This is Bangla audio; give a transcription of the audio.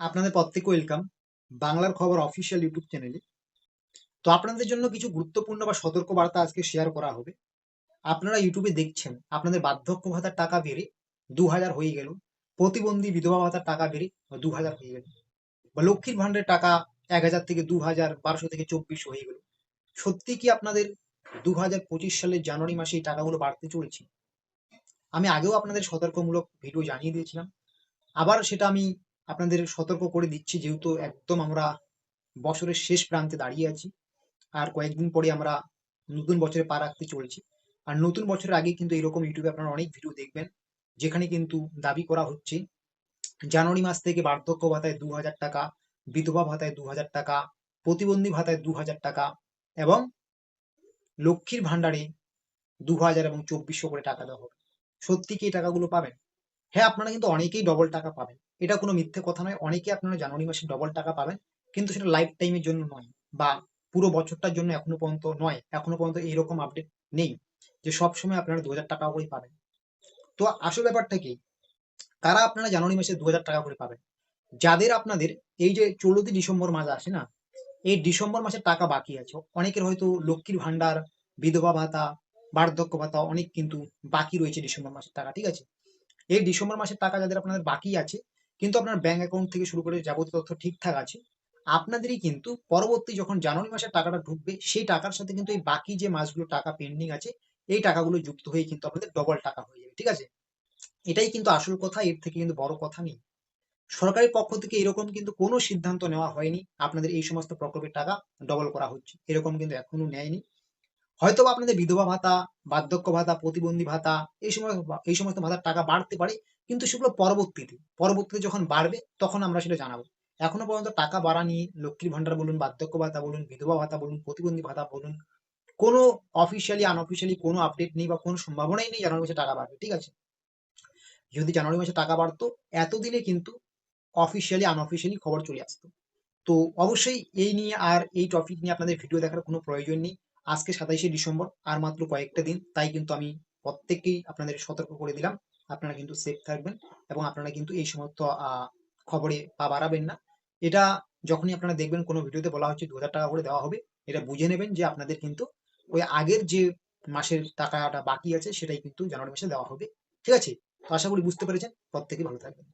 আপনাদের প্রত্যেকে ওয়েলকাম বাংলার খবর অফিসিয়াল ইউটিউব চ্যানেলে তো আপনাদের জন্য কিছু গুরুত্বপূর্ণ বা সতর্ক বার্তা আজকে শেয়ার করা হবে। আপনারা ইউটিউবে দেখছেন, আপনাদের বার্ধক্য ভাতার টাকা বেড়ে দু হাজার হয়ে গেল, প্রতিবন্ধী বিধবা ভাতার টাকা বেড়ে দু হাজার হয়ে গেল, বা লক্ষ্মীর ভান্ডারের টাকা এক হাজার থেকে দু হাজার বারোশো থেকে চব্বিশশো হয়ে গেল। সত্যি কি আপনাদের দু হাজার পঁচিশ সালের জানুয়ারি মাসে এই টাকাগুলো বাড়তে চলেছে? আমি আগেও আপনাদের সতর্কমূলক ভিডিও জানিয়ে দিয়েছিলাম। আবার সেটা আমি আপনাদের সতর্ক করে দিচ্ছি, যেহেতু একদম আমরা বছরের শেষ প্রান্তে দাঁড়িয়ে আছি আর কয়েকদিন পরে আমরা নতুন বছরে পা রাখতে চলেছি। আর নতুন বছরের আগে কিন্তু এরকম ইউটিউবে আপনারা অনেক ভিডিও দেখবেন, যেখানে কিন্তু দাবি করা হচ্ছে, জানুয়ারি মাস থেকে বার্ধক্য ভাতায় দু হাজার টাকা, বিধবা ভাতায় দু হাজার টাকা, প্রতিবন্ধী ভাতায় দু হাজার টাকা এবং লক্ষ্মীর ভান্ডারে দু হাজার এবং চব্বিশশো করে টাকা দেওয়া হবে। সত্যি কি এই টাকাগুলো পাবেন? হ্যাঁ আপনারা কিন্তু অনেকেই ডবল টাকা পাবেন। এটা কোনো মিথ্যে কথা নয়। অনেকেই আপনারা জানুয়ারি মাসে ডবল টাকা পাবেন, কিন্তু সেটা লাইফ টাইমের জন্য নয় বা পুরো বছরটার জন্য এখনও পর্যন্ত নয়। এখনও পর্যন্ত এইরকম আপডেট নেই যে সব সময় আপনারা দু হাজার টাকা করে পাবেন। তো আসল ব্যাপারটা কি? কারা আপনারা জানুয়ারি মাসে দু হাজার টাকা করে পাবেন? যাদের আপনাদের এই যে চৌদ্দই ডিসেম্বর মাস আসে না, এই ডিসেম্বর মাসে টাকা বাকি আছে। অনেকের হয়তো লক্ষ্মীর ভান্ডার বিধবা ভাতা, বার্ধক্য ভাতা অনেক কিন্তু বাকি রয়েছে ডিসেম্বর মাসের টাকা, ঠিক আছে? এই ডিসেম্বর মাসের টাকা যাদের আপনাদের বাকি আছে, কিন্তু আপনার ব্যাংক অ্যাকাউন্ট থেকে শুরু করে যাবতীয় তথ্য ঠিকঠাক আছে, আপনাদেরই কিন্তু পরবর্তী যখন জানুয়ারি মাসের টাকাটা ঢুকবে, সেই টাকার সাথে কিন্তু এই বাকি যে মাসগুলো টাকা পেন্ডিং আছে, এই টাকাগুলো যুক্ত হয়ে কিন্তু আপনাদের ডবল টাকা হয়ে যাবে, ঠিক আছে? এটাই কিন্তু আসল কথা, এর থেকে কিন্তু বড় কথা নেই। সরকারের পক্ষ থেকে এরকম কিন্তু কোনো সিদ্ধান্ত নেওয়া হয়নি, আপনাদের এই সমস্ত প্রকল্পের টাকা ডবল করা হচ্ছে, এরকম কিন্তু এখনও নেয়নি। হয়তো বা আপনাদের বিধবা ভাতা, বার্ধক্য ভাতা, প্রতিবন্ধী ভাতা, এই সময়, এই সমস্ত ভাতার টাকা বাড়তে পারে, কিন্তু সেগুলো পরবর্তীতে পরবর্তীতে যখন বাড়বে, তখন আমরা সেটা জানাব। এখনও পর্যন্ত টাকা বাড়া নিয়ে লক্ষ্মীর ভান্ডার বলুন, বার্ধক্য ভাতা বলুন, বিধবা ভাতা বলুন, প্রতিবন্ধী ভাতা বলুন, কোনো অফিসিয়ালি আনঅফিসিয়ালি কোনো আপডেট নেই বা কোনো সম্ভাবনাই নেই জানুয়ারি মাসে টাকা বাড়বে, ঠিক আছে? যদি জানুয়ারি মাসে টাকা বাড়তো, এতদিনে কিন্তু অফিসিয়ালি আনঅফিসিয়ালি খবর চলে আসতো। তো অবশ্যই এই নিয়ে আর এই টপিক নিয়ে আপনাদের ভিডিও দেখার কোনো প্রয়োজন নেই। আজকে সাতাইশে ডিসেম্বর আর মাত্র কয়েকটা দিন, তাই কিন্তু আমি প্রত্যেককেই আপনাদের সতর্ক করে দিলাম। আপনারা কিন্তু সেফ থাকবেন এবং আপনারা কিন্তু এই সমস্ত খবরে পা বাড়াবেন না। এটা যখনই আপনারা দেখবেন কোনো ভিডিওতে বলা হচ্ছে দু হাজার টাকা করে দেওয়া হবে, এটা বুঝে নেবেন যে আপনাদের কিন্তু ওই আগের যে মাসের টাকাটা বাকি আছে, সেটাই কিন্তু জানুয়ারি মাসে দেওয়া হবে। ঠিক আছে? তো আশা করি বুঝতে পেরেছেন। প্রত্যেকে ভালো থাকবেন।